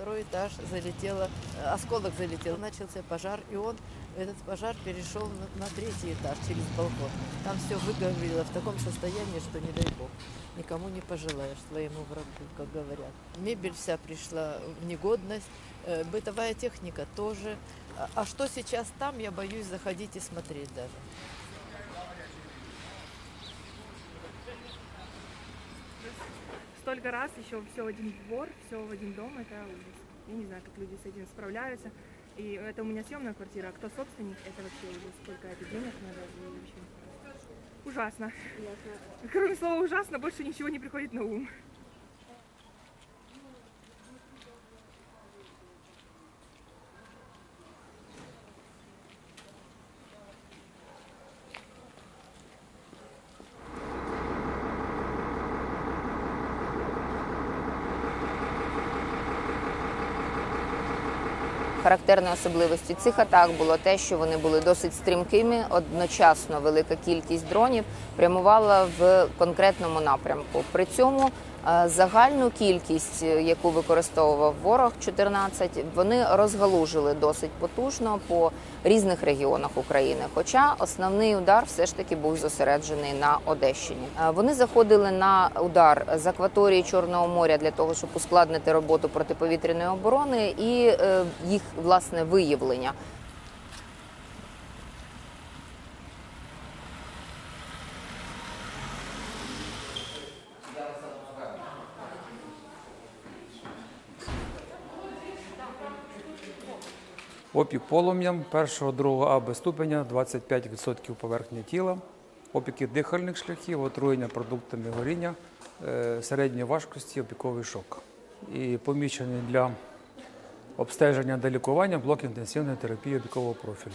второй этаж залетело, э, осколок залетел, начался пожар, и он, этот пожар перешел на, на третий этаж через балкон. Там все выгорело в таком состоянии, что не дай бог. Никому не пожелаешь, своему врагу, как говорят. Мебель вся пришла в негодность, э, бытовая техника тоже. А- А что сейчас там, я боюсь заходить и смотреть даже. столько раз еще все в один двор, все в один дом, это ужас. Я не знаю, как люди с этим справляются. И это у меня съемная квартира, а кто собственник, это вообще ужас. Сколько это денег надо и вообще. Ужасно. Кроме слова ужасно, больше ничего не приходит на ум. Характерною особливістю цих атак було те, що вони були досить стрімкими. Одночасно велика кількість дронів прямувала в конкретному напрямку. При цьому загальну кількість, е, яку використовував ворог, 14, вони розгалужили досить потужно по різних регіонах України. Хоча основний удар все ж таки був зосереджений на Одещині. Е, Вони заходили на удар з акваторії Чорного моря для того, щоб ускладнити роботу протиповітряної оборони і е, їх власне виявлення. Опік полум'ям 1-2 АБ ступеня 25% поверхні тіла, опіки дихальних шляхів, отруєння продуктами горіння, е, середньої важкості, опіковий шок. І помічений для обстеження та лікування блок інтенсивної терапії опікового профілю.